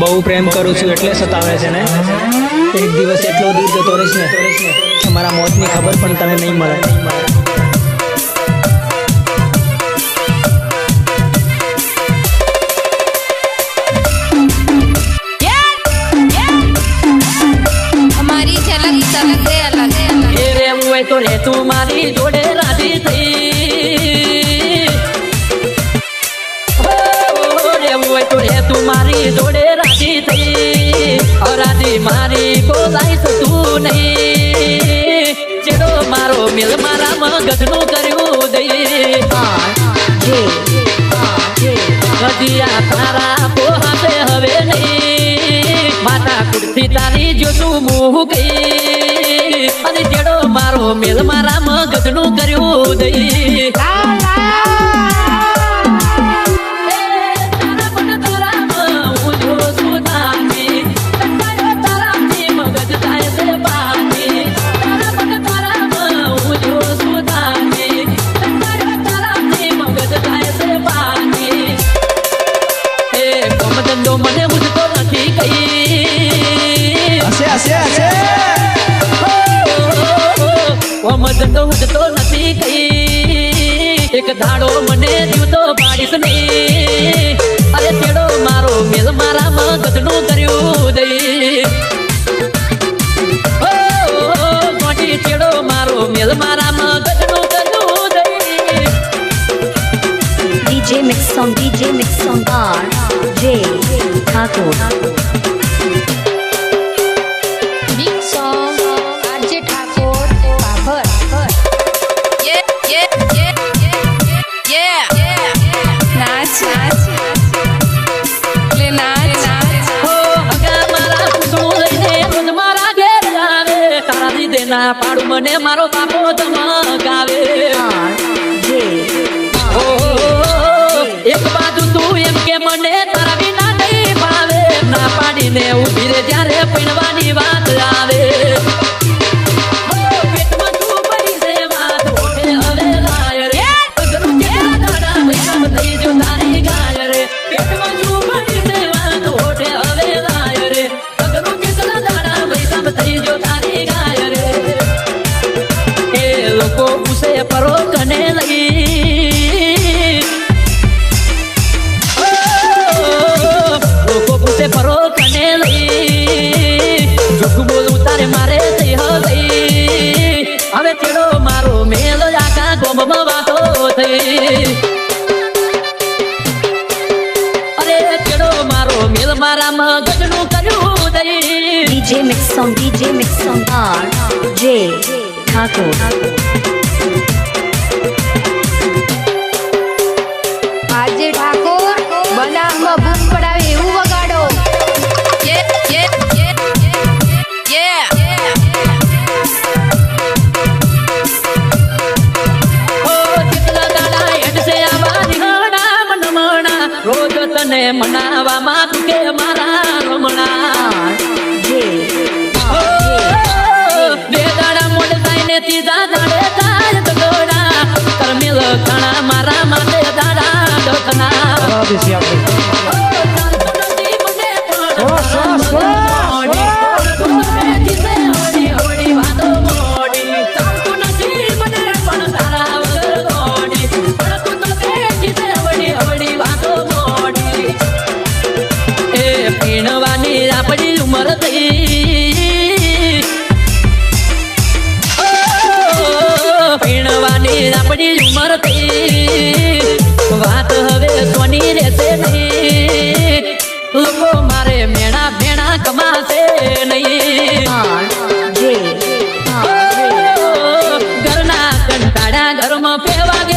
બહુ પ્રેમ કરું છું એટલે સતાવે છે ને? એક દિવસ એટલો દૂર જતો રહીશ ને તમારા મારા મોતની ખબર પણ તને નહીં મળે. તો રે તું મારી જોડે જોડે થઈ અરાજી મારી બોલાઈશ તું નહીં. જેડો મારો મિલ મારા મગજનું કર્યું દઈ ગજિયા તારા પોહાતે હવે નહીં. માતા કુર્તી તારી જોતું મુહ ગઈ અને જેડો મારો મેલ મારા મગજનું કર્યું દઈ કઈ હશે હશે હશે. મદદ ઉજતો નથી કઈ એક ધાડો મને જીવતો પાડીશ નહીં. અરે તેડો મારો મેલ મારા મગજનું કર્યું દઈ. મોટી ચેડો મારો મેલ મારા મગજનું કર્યું દઈ. DJ Mix Song DJ Mix Song R J Thakor. દીદેના પાડું મને મારો બાપો ધમકાવે એક બાજુ ના ઊભી રે ત્યારે પીણવાની વાત આવે મારો મગજનું કર્યું દઈ DJ Mix Song DJ જે Thakur આરજે ઠાકોર બનાવમાં બૂમ પડાવે એવું વગાડો. યે યે યે યે ઓ ચિતલા દાડા હેડસે આવા નિહાણા મનમણા રોજ તને મનાવામાં ઘણા મારા માટે દાડા દોથના ધર્મ ફેવા